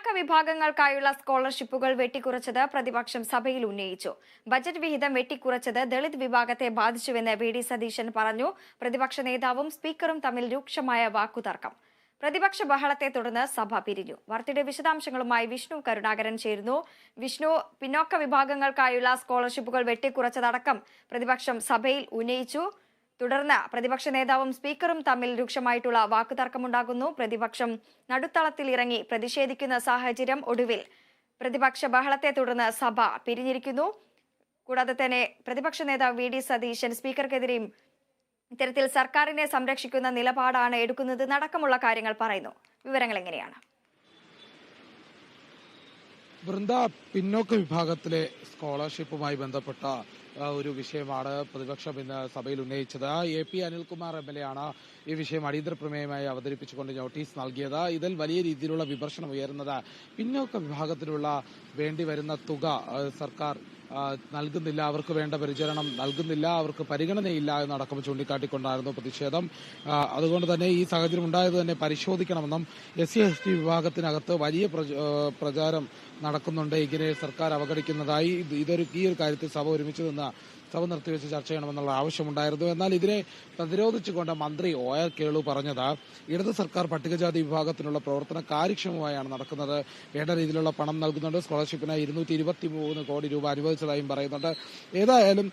പിന്നാക്ക വിഭാഗങ്ങൾക്കായുള്ള സ്കോളർഷിപ്പുകൾ വെട്ടിക്കുറച്ചത് പ്രതിപക്ഷം സഭയിൽ ഉന്നയിച്ചു. ബജറ്റ് വിഹിതം വെട്ടിക്കുറച്ചത് ദളിത് വിഭാഗത്തെ ബാധിച്ചുവെന്ന് വി ഡി സതീശൻ പറഞ്ഞു. പ്രതിപക്ഷ നേതാവും സ്പീക്കറും തമ്മിൽ രൂക്ഷമായ വാക്കുതർക്കം. പ്രതിപക്ഷ ബഹളത്തെ തുടർന്ന് സഭ പിരിഞ്ഞു. വാർത്തയുടെ വിശദാംശങ്ങളുമായി വിഷ്ണു കരുണാകരൻ ചേരുന്നു. വിഷ്ണു പിന്നോക്ക വിഭാഗങ്ങൾക്കായുള്ള സ്കോളർഷിപ്പുകൾ വെട്ടിക്കുറച്ചതടക്കം പ്രതിപക്ഷം സഭയിൽ ഉന്നയിച്ചു. തുടർന്ന് പ്രതിപക്ഷ നേതാവും സ്പീക്കറും തമ്മിൽ രൂക്ഷമായിട്ടുള്ള വാക്കുതർക്കമുണ്ടാകുന്നു. പ്രതിപക്ഷം നടുത്തളത്തിൽ ഇറങ്ങി പ്രതിഷേധിക്കുന്ന സാഹചര്യം ഒടുവിൽ പ്രതിപക്ഷ ബഹളത്തെ തുടർന്ന് സഭ പിരിഞ്ഞിരിക്കുന്നു. കൂടാതെ തന്നെ പ്രതിപക്ഷ നേതാവ് വി. ഡി. സതീശൻ സ്പീക്കർക്കെതിരെയും ഇത്തരത്തിൽ സർക്കാരിനെ സംരക്ഷിക്കുന്ന നിലപാടാണ് എടുക്കുന്നത്. നടക്കമുള്ള കാര്യങ്ങൾ പറയുന്നു. വിവരങ്ങൾ എങ്ങനെയാണ്? വൃന്ദ പിന്നോക്ക വിഭാഗത്തിലെ സ്കോളർഷിപ്പുമായി ബന്ധപ്പെട്ട ഒരു വിഷയമാണ് പ്രതിപക്ഷം ഇന്ന് സഭയിൽ ഉന്നയിച്ചത്. A P Anilkumar M L A ആണ് ഈ വിഷയം അടിയന്തര പ്രമേയമായി അവതരിപ്പിച്ചുകൊണ്ട് നോട്ടീസ് നൽകിയത്. ഇതിൽ വലിയ രീതിയിലുള്ള വിമർശനം ഉയരുന്നത് പിന്നോക്ക വിഭാഗത്തിലുള്ള വേണ്ടി വരുന്ന തുക സർക്കാർ നൽകുന്നില്ല അവർക്ക് വേണ്ട പരിചരണം നൽകുന്നില്ല അവർക്ക് പരിഗണനയില്ല എന്നടക്കം ചൂണ്ടിക്കാട്ടിക്കൊണ്ടായിരുന്നു പ്രതിഷേധം. അതുകൊണ്ട് തന്നെ ഈ സാഹചര്യം ഉണ്ടായത് തന്നെ പരിശോധിക്കണമെന്നും എസ് സി എസ് ടി വിഭാഗത്തിനകത്ത് വലിയ പ്രചാരം നടക്കുന്നുണ്ട്. ഇങ്ങനെ സർക്കാർ അവഗണിക്കുന്നതായി ഇതൊരു ഈ ഒരു കാര്യത്തിൽ സഭ ഒരുമിച്ച് നിന്ന് സഭ നിർത്തിവെച്ച് ചർച്ച ചെയ്യണമെന്നുള്ള ആവശ്യമുണ്ടായിരുന്നു. എന്നാൽ ഇതിനെ പ്രതിരോധിച്ചുകൊണ്ട് മന്ത്രി ഒ ആർ കേളു പറഞ്ഞത് ഇടത് സർക്കാർ പട്ടികജാതി വിഭാഗത്തിനുള്ള പ്രവർത്തനം കാര്യക്ഷമമായാണ് നടക്കുന്നത്. വേണ്ട രീതിയിലുള്ള പണം നൽകുന്നുണ്ട്. സ്കോളർഷിപ്പിന് ഇരുന്നൂറ്റി കോടി രൂപ അനുവദിച്ചതായും പറയുന്നുണ്ട്. ഏതായാലും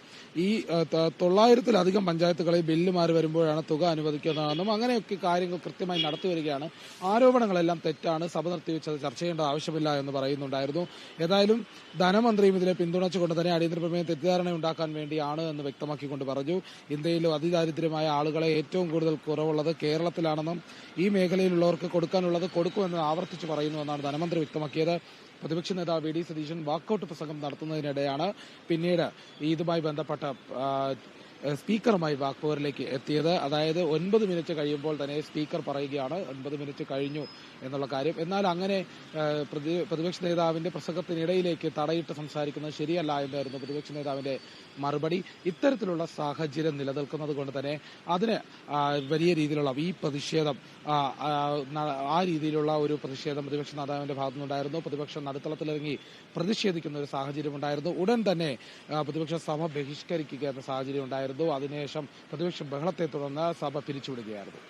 ഈ തൊള്ളായിരത്തിലധികം പഞ്ചായത്തുകളിൽ ബില്ല് മാറി വരുമ്പോഴാണ് തുക അനുവദിക്കുന്നതെന്നും അങ്ങനെയൊക്കെ കാര്യങ്ങൾ കൃത്യമായി നടത്തി വരികയാണ് ആരോപണങ്ങളെല്ലാം തെറ്റാണ്. സഭ നിർത്തിവെച്ചത് ചർച്ച ചെയ്യേണ്ട ആവശ്യമില്ല എന്ന് പറയുന്നുണ്ടായിരുന്നു. ഏതായാലും ധനമന്ത്രിയും ഇതിനെ പിന്തുണച്ചുകൊണ്ട് തന്നെ അടിയന്തര പ്രമേയം തെറ്റിദ്ധാരണ ഉണ്ടാക്കാൻ വേണ്ടിയാണ് എന്ന് വ്യക്തമാക്കിക്കൊണ്ട് പറഞ്ഞു. ഇന്ത്യയിലും അതിദാരിദ്ര്യമായ ആളുകളെ ഏറ്റവും കൂടുതൽ കുറവുള്ളത് കേരളത്തിലാണെന്നും ഈ മേഖലയിലുള്ളവർക്ക് കൊടുക്കാനുള്ളത് കൊടുക്കുമെന്ന് ആവർത്തിച്ച് പറയുന്നുവെന്നാണ് ധനമന്ത്രി വ്യക്തമാക്കിയത്. പ്രതിപക്ഷ നേതാവ് വി ഡി സതീശൻ വാക്കൌട്ട് പ്രസംഗം നടത്തുന്നതിനിടെയാണ് പിന്നീട് ഇതുമായി ബന്ധപ്പെട്ട സ്പീക്കറുമായി വാക്പോരിലേക്ക് എത്തിയത്. അതായത് ഒൻപത് മിനിറ്റ് കഴിയുമ്പോൾ തന്നെ സ്പീക്കർ പറയുകയാണ് ഒൻപത് മിനിറ്റ് കഴിഞ്ഞു എന്നുള്ള കാര്യം. എന്നാൽ അങ്ങനെ പ്രതിപക്ഷ നേതാവിന്റെ പ്രസംഗത്തിനിടയിലേക്ക് തടയിട്ട് സംസാരിക്കുന്നത് ശരിയല്ല എന്നായിരുന്നു പ്രതിപക്ഷ നേതാവിന്റെ മറുപടി. ഇത്തരത്തിലുള്ള സാഹചര്യം നിലനിൽക്കുന്നത് കൊണ്ട് തന്നെ അതിന് വലിയ രീതിയിലുള്ള ഈ പ്രതിഷേധം ആ രീതിയിലുള്ള ഒരു പ്രതിഷേധം പ്രതിപക്ഷ നേതാവിന്റെ ഭാഗത്തുനിന്നുണ്ടായിരുന്നു. പ്രതിപക്ഷം നടുത്തളത്തിലിറങ്ങി പ്രതിഷേധിക്കുന്ന ഒരു സാഹചര്യം ഉണ്ടായിരുന്നു. ഉടൻ തന്നെ പ്രതിപക്ഷ സഭ ബഹിഷ്കരിക്കുക എന്ന സാഹചര്യം ഉണ്ടായിരുന്നു. അതിനുശേഷം പ്രതിപക്ഷ ബഹളത്തെ തുടർന്ന് സഭ പിരിച്ചുവിടുകയായിരുന്നു.